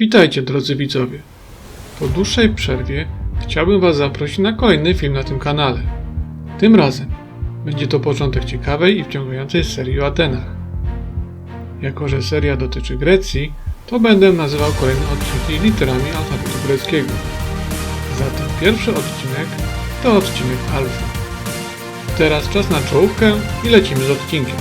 Witajcie drodzy widzowie. Po dłuższej przerwie chciałbym Was zaprosić na kolejny film na tym kanale. Tym razem będzie to początek ciekawej i wciągającej serii o Atenach. Jako, że seria dotyczy Grecji, to będę nazywał kolejne odcinki literami alfabetu greckiego. Zatem pierwszy odcinek to odcinek alfa. Teraz czas na czołówkę i lecimy z odcinkiem.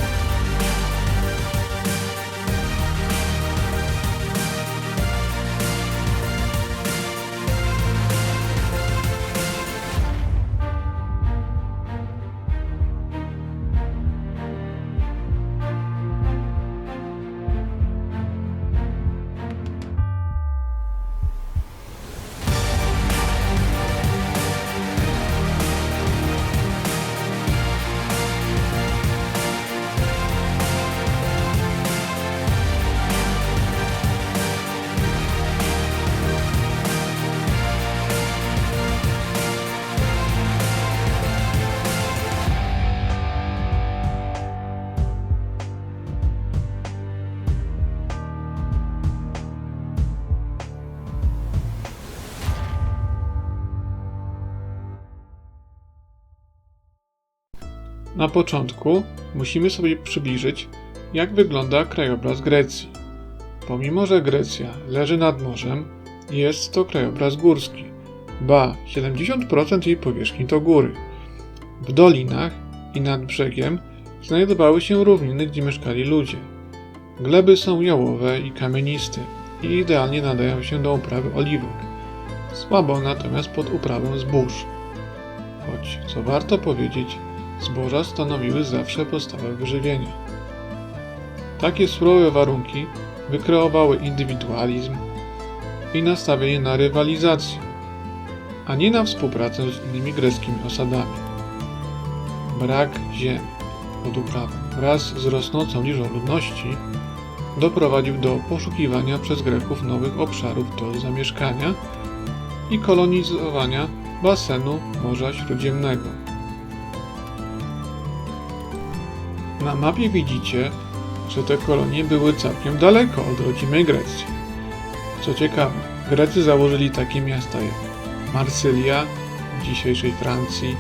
Na początku musimy sobie przybliżyć, jak wygląda krajobraz Grecji. Pomimo, że Grecja leży nad morzem, jest to krajobraz górski. Ba, 70% jej powierzchni to góry. W dolinach i nad brzegiem znajdowały się równiny, gdzie mieszkali ludzie. Gleby są jałowe i kamieniste i idealnie nadają się do uprawy oliwek. Słabo natomiast pod uprawę zbóż. Choć, co warto powiedzieć, zboża stanowiły zawsze podstawę wyżywienia. Takie surowe warunki wykreowały indywidualizm i nastawienie na rywalizację, a nie na współpracę z innymi greckimi osadami. Brak ziem pod uprawę wraz z rosnącą liczbą ludności doprowadził do poszukiwania przez Greków nowych obszarów do zamieszkania i kolonizowania basenu Morza Śródziemnego. Na mapie widzicie, że te kolonie były całkiem daleko od rodzimej Grecji. Co ciekawe, Grecy założyli takie miasta jak Marsylia w dzisiejszej Francji,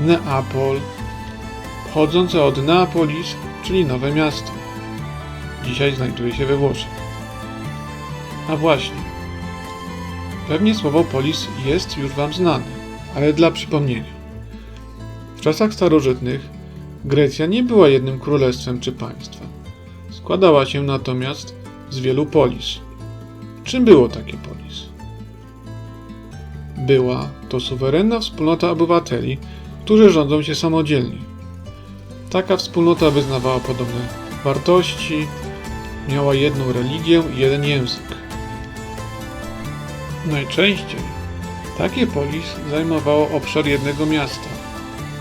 Neapol, pochodzące od Neapolis, czyli Nowe Miasto. Dzisiaj znajduje się we Włoszech. A właśnie, pewnie słowo polis jest już Wam znane, ale dla przypomnienia. W czasach starożytnych Grecja nie była jednym królestwem czy państwem. Składała się natomiast z wielu polis. Czym było takie polis? Była to suwerenna wspólnota obywateli, którzy rządzą się samodzielnie. Taka wspólnota wyznawała podobne wartości, miała jedną religię i jeden język. Najczęściej takie polis zajmowało obszar jednego miasta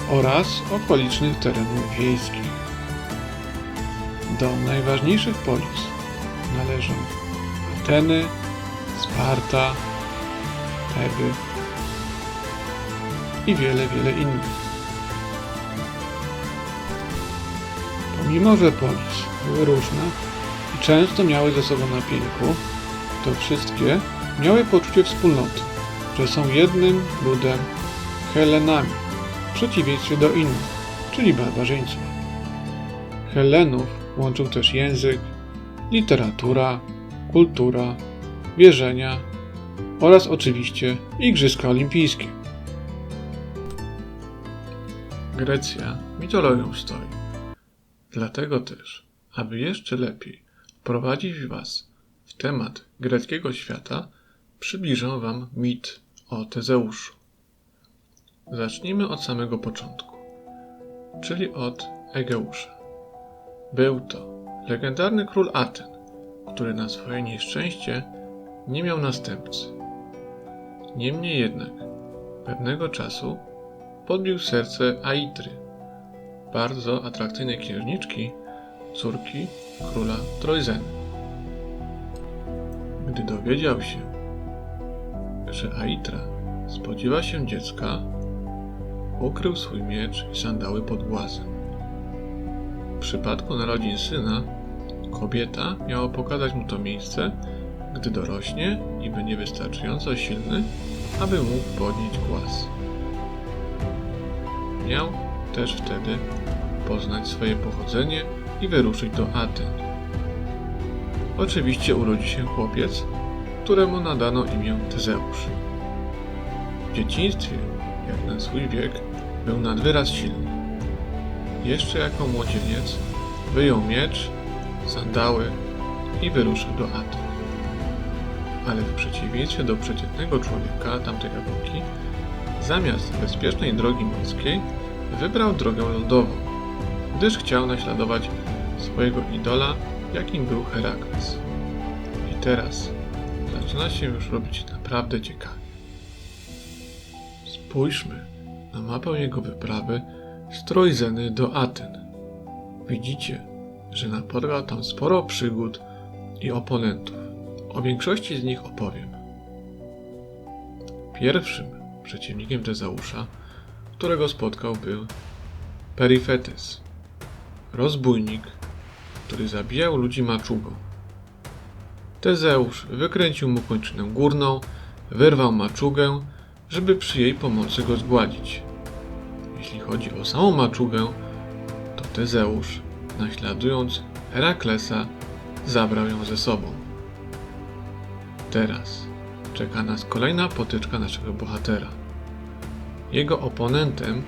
oraz okolicznych terenów wiejskich. Do najważniejszych polis należą Ateny, Sparta, Teby i wiele, wiele innych. Pomimo, że polis były różne i często miały ze sobą na pięku, to wszystkie miały poczucie wspólnoty, że są jednym ludem Helenami, w przeciwieństwie do innych, czyli barbarzyńców. Helenów łączył też język, literatura, kultura, wierzenia oraz oczywiście Igrzyska Olimpijskie. Grecja mitologią stoi. Dlatego też, aby jeszcze lepiej wprowadzić Was w temat greckiego świata, przybliżę Wam mit o Tezeuszu. Zacznijmy od samego początku, czyli od Egeusza. Był to legendarny król Aten, który na swoje nieszczęście nie miał następcy. Niemniej jednak, pewnego czasu podbił serce Aitry, bardzo atrakcyjnej księżniczki, córki króla Trojzeny. Gdy dowiedział się, że Aitra spodziewa się dziecka, ukrył swój miecz i sandały pod głazem. W przypadku narodzin syna, kobieta miała pokazać mu to miejsce gdy dorośnie i będzie wystarczająco silny, aby mógł podnieść głaz. Miał też wtedy poznać swoje pochodzenie i wyruszyć do Aten. Oczywiście urodzi się chłopiec, któremu nadano imię Tezeusz. W dzieciństwie, jak na swój wiek, był nad wyraz silny. Jeszcze jako młodzieniec wyjął miecz, sandały i wyruszył do Aten. Ale w przeciwieństwie do przeciętnego człowieka tamtej epoki, zamiast bezpiecznej drogi morskiej, wybrał drogę lądową, gdyż chciał naśladować swojego idola, jakim był Herakles. I teraz zaczyna się już robić naprawdę ciekawie. Spójrzmy na mapę jego wyprawy z Trojzeny do Aten. Widzicie, że napotkał tam sporo przygód i oponentów. O większości z nich opowiem. Pierwszym przeciwnikiem Tezeusza, którego spotkał, był Perifetes, rozbójnik, który zabijał ludzi maczugą. Tezeusz wykręcił mu kończynę górną, wyrwał maczugę, żeby przy jej pomocy go zgładzić. Jeśli chodzi o samą maczugę, to Tezeusz, naśladując Heraklesa, zabrał ją ze sobą. Teraz czeka nas kolejna potyczka naszego bohatera. Jego oponentem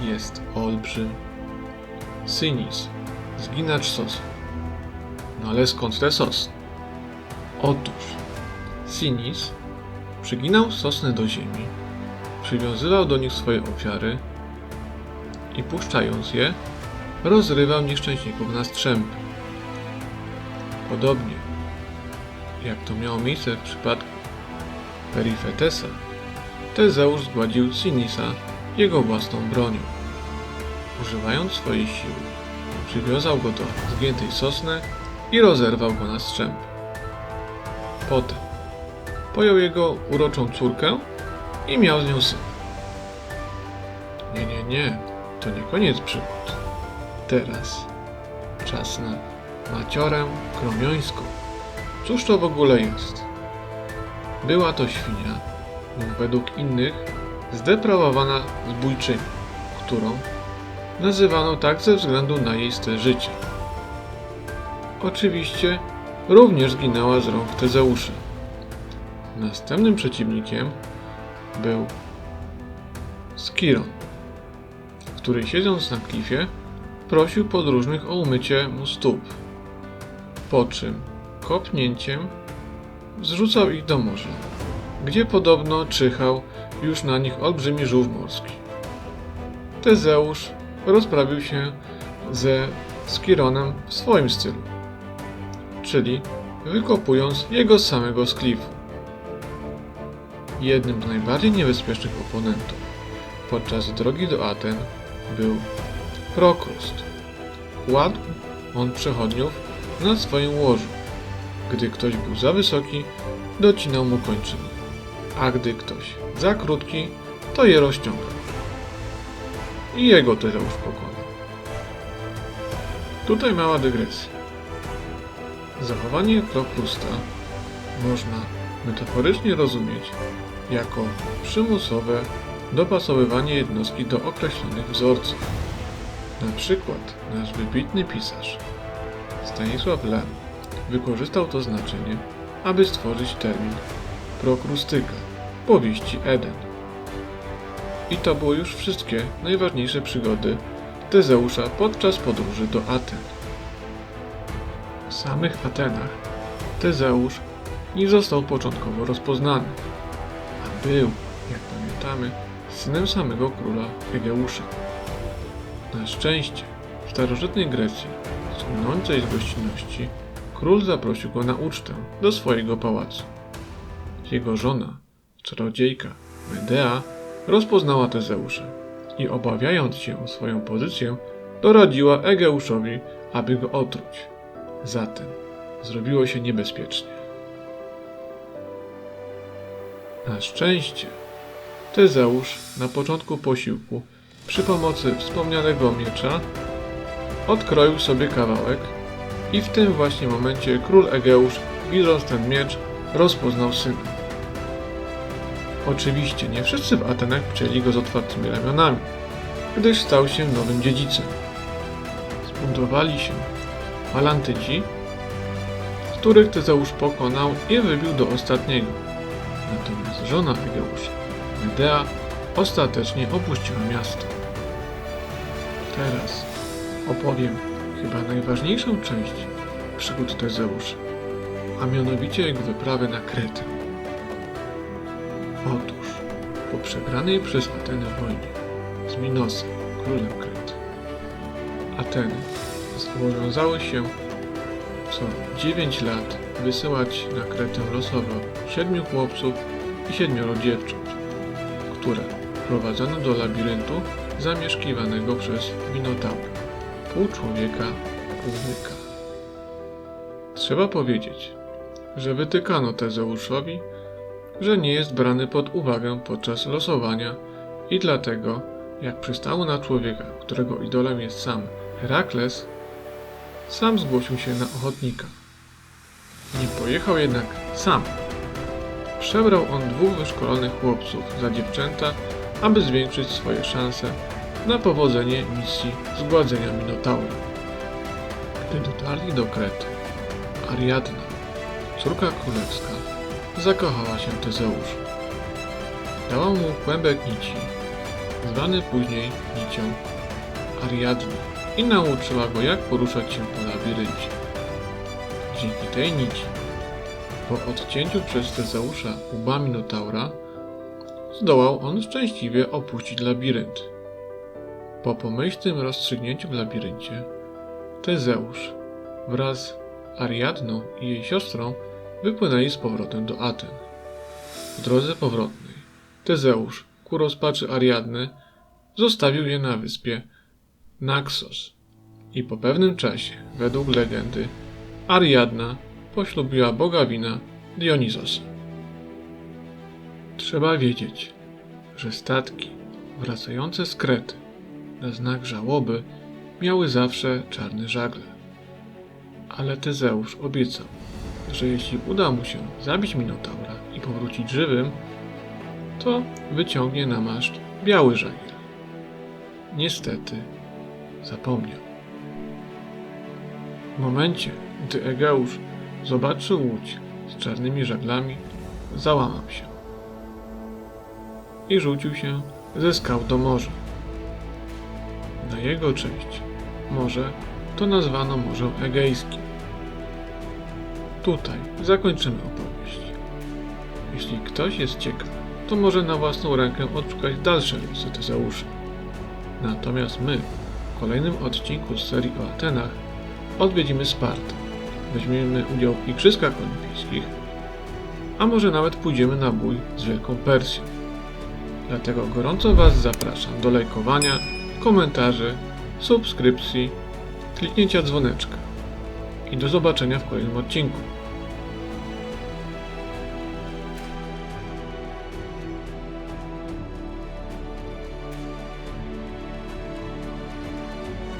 jest olbrzym Synis, zginacz sosu. No ale skąd te sosny? Otóż Sinis przyginał sosny do ziemi, przywiązywał do nich swoje ofiary i puszczając je, rozrywał nieszczęśników na strzępy. Podobnie jak to miało miejsce w przypadku Perifetesa, Tezeusz zgładził Sinisa jego własną bronią. Używając swojej siły, przywiązał go do zgiętej sosny i rozerwał go na strzępy. Potem pojął jego uroczą córkę i miał z nią syna. Nie, nie, nie, to nie koniec przygód. Teraz czas na maciorę kromiońską. Cóż to w ogóle jest? Była to świnia, według innych zdeprawowana zbójczyni, którą nazywano tak ze względu na jej styl życia. Oczywiście również zginęła z rąk Tezeusza. Następnym przeciwnikiem był Skiron, który siedząc na klifie prosił podróżnych o umycie mu stóp, po czym kopnięciem zrzucał ich do morza, gdzie podobno czyhał już na nich olbrzymi żółw morski. Tezeusz rozprawił się ze Skironem w swoim stylu, czyli wykopując jego samego z klifu. Jednym z najbardziej niebezpiecznych oponentów podczas drogi do Aten był Prokrust. Kładł on przechodniów na swoim łożu. Gdy ktoś był za wysoki, docinał mu kończyny, a gdy ktoś za krótki, to je rozciągał. I jego Tezeusz pokonał. Tutaj mała dygresja. Zachowanie Prokrusta można metaforycznie rozumieć jako przymusowe dopasowywanie jednostki do określonych wzorców. Na przykład nasz wybitny pisarz Stanisław Lem wykorzystał to znaczenie, aby stworzyć termin prokrustyka powieści Eden. I to były już wszystkie najważniejsze przygody Tezeusza podczas podróży do Aten. W samych Atenach Tezeusz nie został początkowo rozpoznany, był, jak pamiętamy, synem samego króla Egeusza. Na szczęście w starożytnej Grecji, słynącej z gościnności, król zaprosił go na ucztę do swojego pałacu. Jego żona, czarodziejka Medea, rozpoznała Tezeusza i obawiając się o swoją pozycję, doradziła Egeuszowi, aby go otruć. Zatem zrobiło się niebezpiecznie. Na szczęście Tezeusz na początku posiłku przy pomocy wspomnianego miecza odkroił sobie kawałek i w tym właśnie momencie król Egeusz, widząc ten miecz, rozpoznał syna. Oczywiście nie wszyscy w Atenach przyjęli go z otwartymi ramionami, gdyż stał się nowym dziedzicem. Zbuntowali się Malantyci, których Tezeusz pokonał i wybił do ostatniego. Natomiast żona Egeusza, Medea, ostatecznie opuściła miasto. Teraz opowiem chyba najważniejszą część przygód Tezeusza, a mianowicie jego wyprawę na Kretę. Otóż, po przegranej przez Ateny wojnie z Minosem, królem Krety, Ateny zobowiązały się co 9 lat wysyłać na Kretę losowo siedmiu chłopców i siedmioro dziewcząt, które prowadzono do labiryntu zamieszkiwanego przez Minotaura, pół człowieka, pół byka. Trzeba powiedzieć, że wytykano Tezeuszowi, że nie jest brany pod uwagę podczas losowania i dlatego, jak przystało na człowieka, którego idolem jest sam Herakles, sam zgłosił się na ochotnika. Nie pojechał jednak sam. Przebrał on dwóch wyszkolonych chłopców za dziewczęta, aby zwiększyć swoje szanse na powodzenie misji zgładzenia Minotaura. Gdy dotarli do Krety, Ariadna, córka królewska, zakochała się w Tezeuszu. Dała mu kłębek nici, zwany później nicią Ariadny i nauczyła go jak poruszać się po labiryncie. Dzięki tej nici, po odcięciu przez Tezeusza łba Minotaura, zdołał on szczęśliwie opuścić labirynt. Po pomyślnym rozstrzygnięciu w labiryncie, Tezeusz wraz z Ariadną i jej siostrą wypłynęli z powrotem do Aten. W drodze powrotnej Tezeusz, ku rozpaczy Ariadny, zostawił je na wyspie Naxos i po pewnym czasie, według legendy, Ariadna poślubiła boga wina Dionizosa. Trzeba wiedzieć, że statki wracające z Krety na znak żałoby miały zawsze czarne żagle. Ale Tezeusz obiecał, że jeśli uda mu się zabić Minotaura i powrócić żywym, to wyciągnie na maszt biały żagiel. Niestety zapomniał. W momencie, gdy Egeusz zobaczył łódź z czarnymi żaglami, załamał się i rzucił się ze skał do morza. Na jego cześć morze to nazwano Morzem Egejskim. Tutaj zakończymy opowieść. Jeśli ktoś jest ciekaw, to może na własną rękę odszukać dalsze losy Tezeusza. Natomiast my w kolejnym odcinku z serii o Atenach odwiedzimy Spartę, weźmiemy udział w Igrzyskach Olimpijskich, a może nawet pójdziemy na bój z Wielką Persją. Dlatego gorąco Was zapraszam do lajkowania, komentarzy, subskrypcji, kliknięcia dzwoneczka i do zobaczenia w kolejnym odcinku.